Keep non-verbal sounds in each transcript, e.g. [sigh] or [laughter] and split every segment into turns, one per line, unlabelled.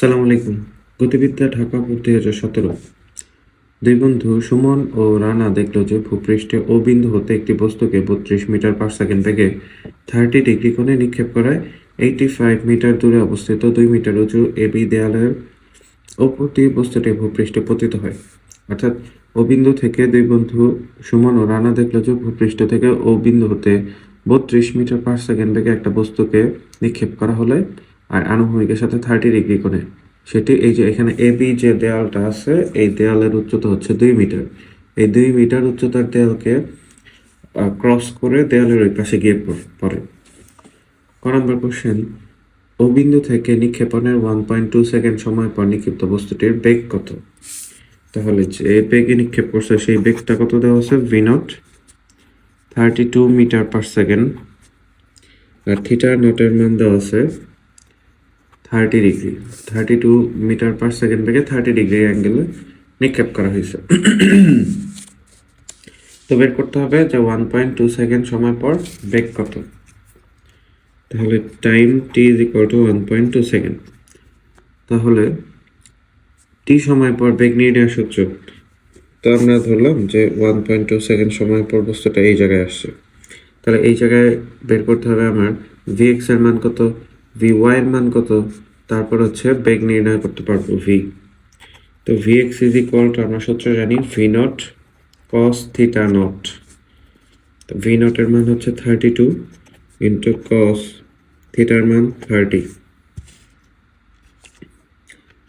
সালাম আলাইকুম। গতিবিদ্যা ঢাকা দুই হাজার সতেরো। দুই বন্ধু সুমন ও রানা দেখল যে ভূপৃষ্ঠে ও বিন্দু হতে একটি বস্তুকে বত্রিশ মিটার পার সেকেন্ড বেগে থার্টি ডিগ্রি কোণে নিক্ষেপ করায়। এইটি ফাইভ মিটার দূরে অবস্থিত দুই মিটার উঁচু এবি দেয়ালের ওপর দিয়ে বস্তুটি ভূপৃষ্ঠে পতিত হয়। অর্থাৎ ও বিন্দু থেকে দুই বন্ধু সুমন ও রানা দেখল যে ভূপৃষ্ঠ থেকে ও বিন্দু হতে বত্রিশ মিটার পার সেকেন্ড বেগে একটা বস্তুকে নিক্ষেপ করা হলে আর আনুভূমিকের সাথে থার্টি ডিগ্রি কোণে। সেটি এই যে এখানে এ বি যে দেয়ালটা আছে, এই দেয়ালের উচ্চতা হচ্ছে দুই মিটার। এই দুই মিটার উচ্চতার দেয়ালকে ক্রস করে দেয়ালের ওই পাশে গিয়ে পড়- ক নম্বর কোশ্চেন ও বিন্দু থেকে নিক্ষেপণের ওয়ান পয়েন্ট টু সেকেন্ড সময় পর নিক্ষিপ্ত বস্তুটির বেগ কত? তাহলে যে বেগে নিক্ষেপ করছে সেই বেগটা কত দেওয়া আছে? V naught thirty two metre per second আর থিটা নটের মান দেওয়া আছে thirty degree thirty two metre per second থেকে থার্টি ডিগ্রি অ্যাঙ্গেলে নিক্ষেপ করা হয়েছে। [clears throat] তো বের করতে হবে যে ওয়ান পয়েন্ট টু সেকেন্ড সময় পর বেগ কত। তাহলে time T is equal to one point two second তাহলে টি সময় পর বেগ নির্ণয় সূত্র। তো আমরা ধরলাম যে ওয়ান পয়েন্ট টু সেকেন্ড সময় পর বস্তুটা এই জায়গায় আসছে। তাহলে এই জায়গায় বের করতে হবে আমার ভি এক্সের মান কত? ভি ওয়াই এর মান কত? তারপর হচ্ছে বেগ নির্ণয় করতে পারব ভি তো V X is equal to আমরা সূত্র জানি V naught cos theta naught তো ভি নটের মান হচ্ছে থার্টি টু ইন্টু কস থিটার মান থার্টি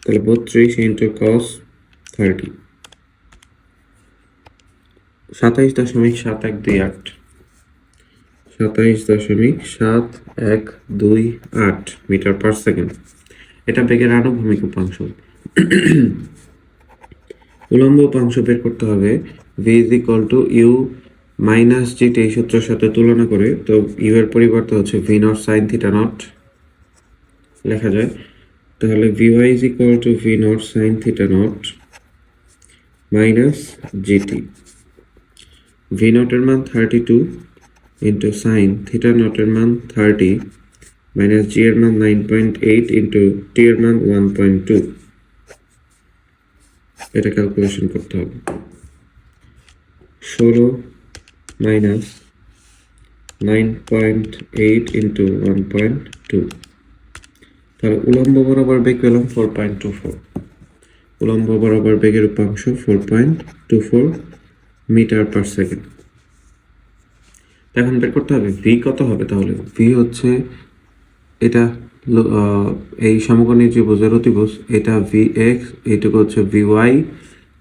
তাহলে বত্রিশ ইন্টু কস থার্টি সাতাইশ দশমিক সাত এক দুই আট। সাতাইশ দশমিক সাত এক দুই আট মিটার পার সেকেন্ড। এটা বেগের আনুভূমিক উপাংশ উলম্ব উপাংশ বের করতে হবে। V is equal to U minus G T এই সূত্রের সাথে তুলনা করে। তো ইউ এর পরিবর্তে হচ্ছে V naught sine theta naught লেখা যায়। তাহলে V Y is equal to V naught sine theta naught minus G T V নটের মান thirty two into sine theta নটের মান থার্টি মাইনাস জি এর মান nine point eight into T এর মান one point two এটা ক্যালকুলেশন করতে হবে। ষোলো minus nine point eight into one point two তাহলে উলম্ব বরাবর বেগ পেলাম ফোর পয়েন্ট টু ফোর উলম্ব বরাবর বেগের উপাংশ four point two four metre per second এখন বের করতে হবে? ভি কত হবে তাহলে? ভি হচ্ছে এটা এই সমকোণী ত্রিভুজের অতিভুজ। এটা ভি এক্স এইটুকু হচ্ছে ভি ওয়াই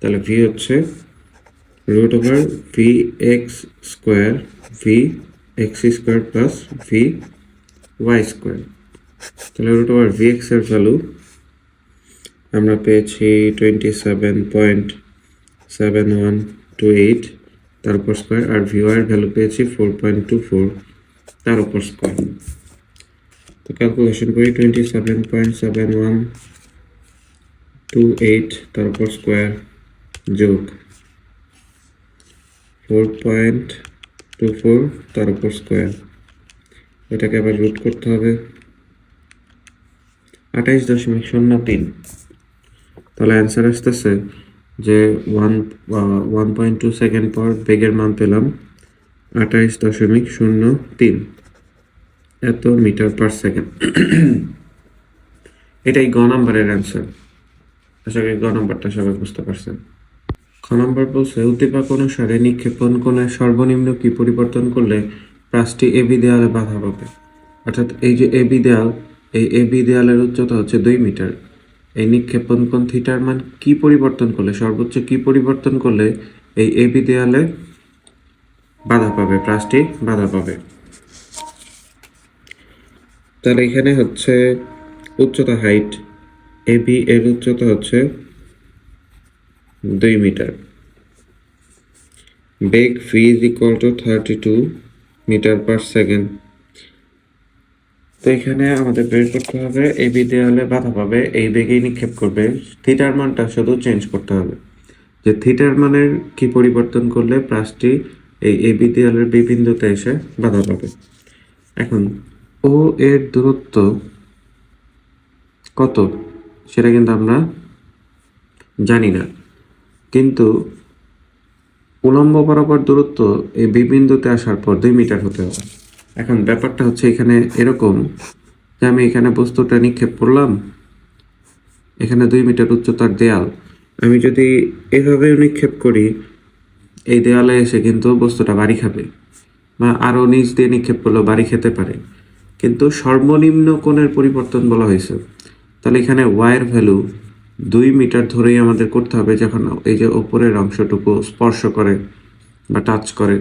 তাহলে ভি হচ্ছে root over V X square V X square plus V Y square তাহলে রুট ওভার ভি এক্সের ভ্যালু আমরা পেয়েছি twenty seven point seven one two eight তার উপর স্কোয়ার আর ভি ওয়াই ভ্যালু পেয়েছি ফোর পয়েন্ট টু ফোর তার উপর স্কোয়ার তো ক্যালকুলেশন করি twenty seven point seven one two eight তার উপর স্কোয়ার যোগ ফোর পয়েন্ট টু ফোর তার উপর স্কোয়ার এটাকে আবার রুট করতে হবে। আঠাইশ দশমিক শূন্য তিন। তাহলে অ্যান্সার আসতেছে যে one one point two second পর বেগের মান পেলাম আঠাইশ দশমিক শূন্য তিন এত মিটার পার সেকেন্ড [clears throat] এটাই গ নাম্বারের অ্যান্সার আশা করি গ নাম্বারটা সবাই বুঝতে পারছেন। খ নম্বর বলছে, উদ্দীপক অনুসারে নিক্ষেপণ কোণের সর্বনিম্ন কি পরিবর্তন করলে প্রাসটি এবি দেয়ালে বাধা পাবে? অর্থাৎ এই যে এবি দেয়াল, এই এবি দেয়ালের উচ্চতা হচ্ছে দুই মিটার। এই নিক্ষেপণ কোণ থিটার মান কি পরিবর্তন করলে, সর্বোচ্চ কি পরিবর্তন করলে এই এবি দেয়ালে বাধা পাবে প্রাসটি বাধা পাবে? তাহলে এখানে হচ্ছে উচ্চতা হাইট এবি এর উচ্চতা হচ্ছে দুই metre. Beg V is equal to thirty two metre per second তো এখানে আমাদের বের করতে হবে। এবি দেয়ালে বাধা পাবে, এই বেগেই নিক্ষেপ করবে। থিটার মানটা শুধু চেঞ্জ করতে হবে। যে থিটার মানের কি পরিবর্তন করলে প্লাসটি এই দেয়ালের বি বিন্দুতে এসে বাধা পাবে। এখন, ও এর দূরত্ব কত সেটা কিন্তু আমরা জানি না। কিন্তু উলম্ব বরাবর দূরত্ব এই বি বিন্দুতে আসার পর দুই মিটার হতে হবে। এখন ব্যাপারটা হচ্ছে এখানে এরকম যে আমি এখানে বস্তুটা নিক্ষেপ করলাম, এখানে দুই মিটার উচ্চতার দেয়াল। আমি যদি এভাবে নিক্ষেপ করি, এই দেয়ালে এসে কিন্তু বস্তুটা বাড়ি খাবে বা আরও নিচ দিয়ে নিক্ষেপ করলেও বাড়ি খেতে পারে। কিন্তু সর্বনিম্ন কোণের পরিবর্তন বলা হয়েছে। তাহলে এখানে ওয়াইয়ের ভ্যালু দুই মিটার ধরেই আমাদের করতে হবে যখন এই যে ওপরের অংশটুকু স্পর্শ করে বা টাচ করে।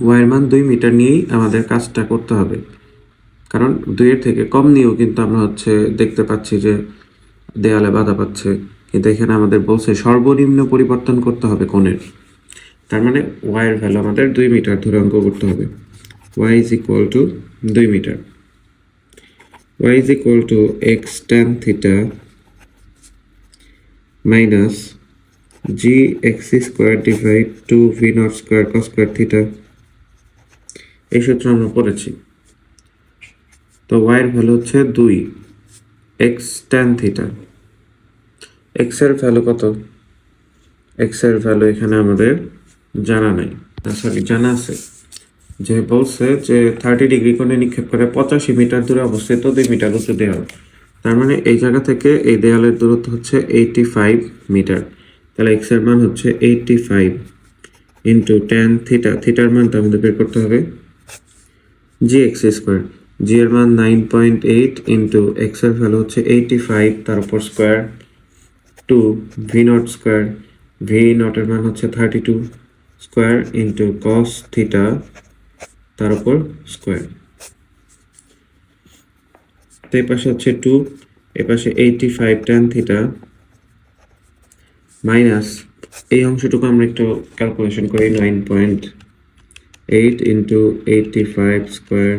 ওয়াইয়ের মান দুই মিটার নিয়েই আমাদের কাজটা করতে হবে। কারণ দুইয়ের থেকে কম নিয়েও কিন্তু আমরা হচ্ছে দেখতে পাচ্ছি যে দেয়ালে বাধা পাচ্ছে। কিন্তু এখানে আমাদের বলছে সর্বনিম্ন পরিবর্তন করতে হবে কোণের। তার মানে ওয়াইয়ের ভ্যালু আমাদের দুই মিটার ধরে অঙ্ক করতে হবে। ওয়াই ইজ ইকুয়াল টু দুই metre. Y is equal to X tan theta minus G X square divide two V naught square cos square theta এই সূত্র আমরা পড়েছি। তো ওয়াইয়ের ভ্যালু হচ্ছে দুই এক্স ট্যান থিটা এক্সের ভ্যালু কত? এক্সের ভ্যালু এখানে আমাদের জানা নাই। সরি জানা আছে। যে বলছে যে থার্টি ডিগ্রি কোণে নিক্ষেপ করে পঁচাশি মিটার দূরে অবস্থিত দুই মিটার উঁচু দেওয়াল তার মানে এই জায়গা থেকে এই দেয়ালের দূরত্ব হচ্ছে এইটি ফাইভ মিটার। তাহলে এক্সের মান হচ্ছে eighty five into tan theta থিটার মান তো আমাদের বের করতে হবে। জি এক্স স্কোয়ার জি এর মান নাইন পয়েন্ট এইট ইন্টু এক্সের ভ্যালু হচ্ছে এইটি ফাইভ তার উপর square two v naught square v নটের মান হচ্ছে thirty two square into cos theta তার উপর স্কোয়ার তো পাশে হচ্ছে টু এ পাশে eighty five tan theta minus এই অংশটুকু আমরা একটু ক্যালকুলেশন করি nine point eight into eighty five square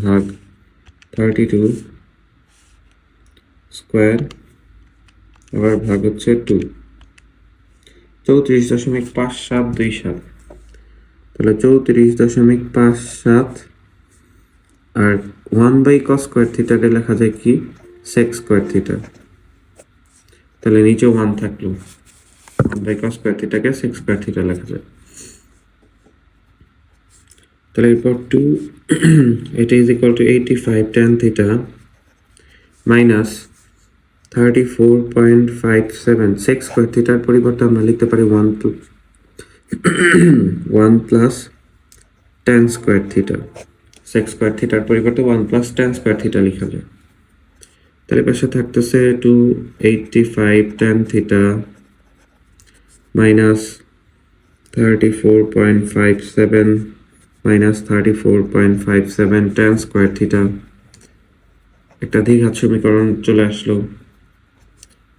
ভাগ থার্টি টু স্কোয়ার আবার ভাগ হচ্ছে টু চৌত্রিশ দশমিক পাঁচ সাত দুই সাত। তাহলে চৌত্রিশ দশমিক পাঁচ সাত আর ওয়ান বাই কস স্কোয়ার থিটাকে লেখা যায় কি? সেক্স স্কোয়ার থিটা তাহলে নিচে ওয়ান থাকল। ওয়ান বাই কস স্কোয়ার থিটাকে সেক্স স্কোয়ার থিটা লেখা যায়। তাহলে এরপর টু [clears throat] এটা is equal to eighty five tan theta minus thirty four point five seven sec square থিটার পরিবর্তে আমরা লিখতে পারি one two one plus tan square theta sec square থিটার পরিবর্তে one plus tan square theta লেখা যায়। তাহলে পাশে থাকতেছে two eighty five tan theta minus thirty four point five seven minus thirty four point five seven tan square theta একটা দ্বিঘাত সমীকরণ চলে আসলো।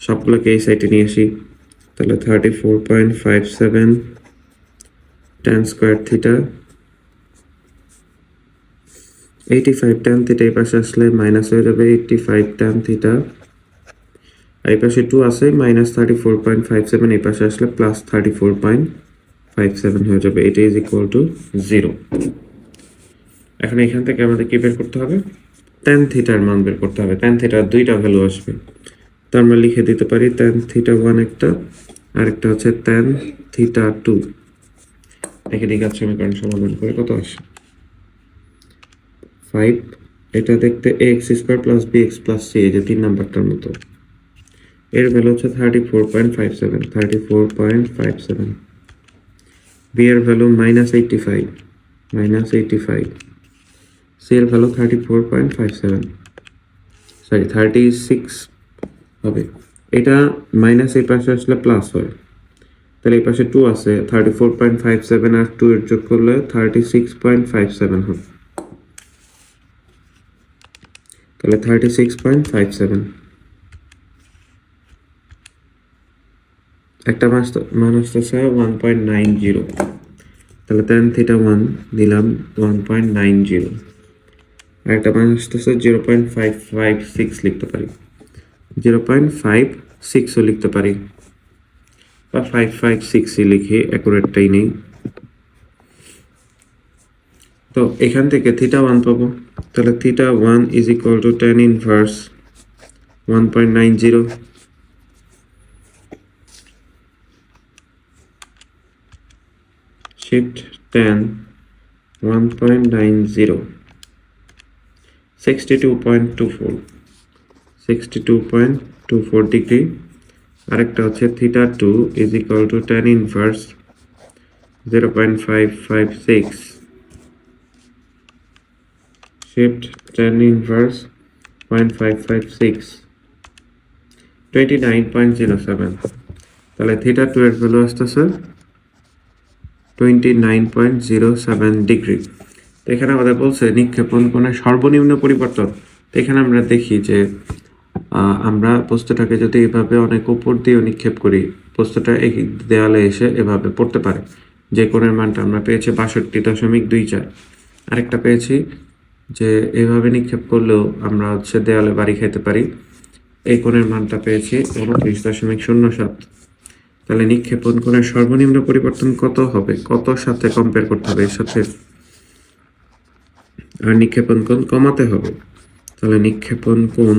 সবগুলোকে এই সাইডে নিয়ে আসি। তাহলে thirty four point five seven tan square theta eighty five tan theta এই পাশে আসলে মাইনাস হয়ে যাবে এইটটি ফাইভ টেন থিটা এই পাশে টু আছে minus thirty four point five seven এই পাশে আসলে plus thirty four point five seven হয়ে যাবে এটা ইজ ইকুয়াল টু জিরো এখন এখান থেকে আমাদের কি বের করতে হবে? টেন থিটার মান বের করতে হবে। টেন থিটার দুইটা ভ্যালু আসবে। তো আমরা লিখে দিতে পারি টেন থিটা ওয়ান একটা, আরেকটা হচ্ছে টেন থিটা টু দেখে দিকে সমীকরণ সমাধান করে কত আসে। ফাইভ এটা দেখতে a x square plus b x plus c এই যে তিন নাম্বারটার মতো। এর ভ্যালু হচ্ছে thirty four point five seven thirty four point five seven b এর value minus eighty five minus eighty five c এর value thirty four point five seven sorry thirty six হবে। এটা মাইনাস এই পাশে আসলে প্লাস হয়। তাহলে এই পাশে টু আছে thirty four point five seven আর টু এর যোগ করলে thirty six point five seven হবে। তাহলে thirty six point five seven একটা মাস মান আসতেছে ওয়ান পয়েন্ট নাইন জিরো তাহলে টেন থিটা ওয়ান দিলাম ওয়ান পয়েন্ট নাইন জিরো আর একটা মান আসতেছে zero point five five six লিখতে পারি। জিরো পয়েন্ট ফাইভ সিক্সও লিখতে পারি। বা ফাইভ ফাইভ সিক্সই লিখি অ্যাকুরেটটাই নেই। তো এখান থেকে থিটা ওয়ান পাবো। তাহলে theta one is equal to tan inverse one point nine zero shift 10 1.90 62.24 62.24 degree আরেকটা হচ্ছে theta two is equal to tan inverse zero point five five six shift tan inverse point five five six twenty nine point zero seven তাহলে theta two এর value আসতেছে twenty nine point zero seven degree এখানে আমাদের বলছে নিক্ষেপণ কোণের সর্বনিম্ন পরিবর্তন। এখানে আমরা দেখি যে আমরা বস্তুটাকে যদি এভাবে অনেক উপর দিয়েও নিক্ষেপ করি, বস্তুটা এই দেয়ালে এসে এভাবে পড়তে পারে। যে কোণের মানটা আমরা পেয়েছি বাষট্টি দশমিক দুই চার। আরেকটা পেয়েছি যে, এভাবে নিক্ষেপ করলেও আমরা হচ্ছে দেয়ালে বাড়ি খেতে পারি। এই কোণের মানটা পেয়েছি উনত্রিশ দশমিক শূন্য সাত। তাহলে নিক্ষেপণ কোণের সর্বনিম্ন পরিবর্তন কত হবে? কত সাথে কম্পেয়ার করতে হবে? এর সাথে আর নিক্ষেপণ কোণ কমাতে হবে। তাহলে নিক্ষেপণ কোণ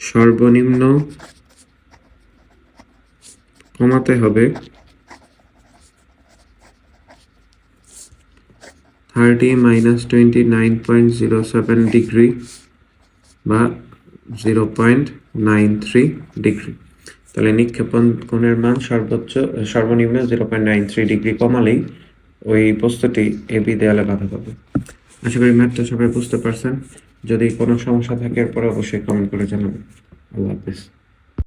সর্বনিম্ন কমাতে হবে। Thirty minus twenty nine point zero seven degree বা zero point nine three degree. তাহলে নিক্ষেপণ কোণের মান সর্বোচ্চ, সর্বনিম্ন zero point nine three degree কমালেই ওই বস্তুটি এবি দেয়ালে বাধা পাবে। আশা করি ম্যাথটা সবাই বুঝতে পারছেন। যদি কোনো সমস্যা থাকে, এরপরে অবশ্যই কমেন্ট করে জানাবেন। আল্লাহ হাফিজ।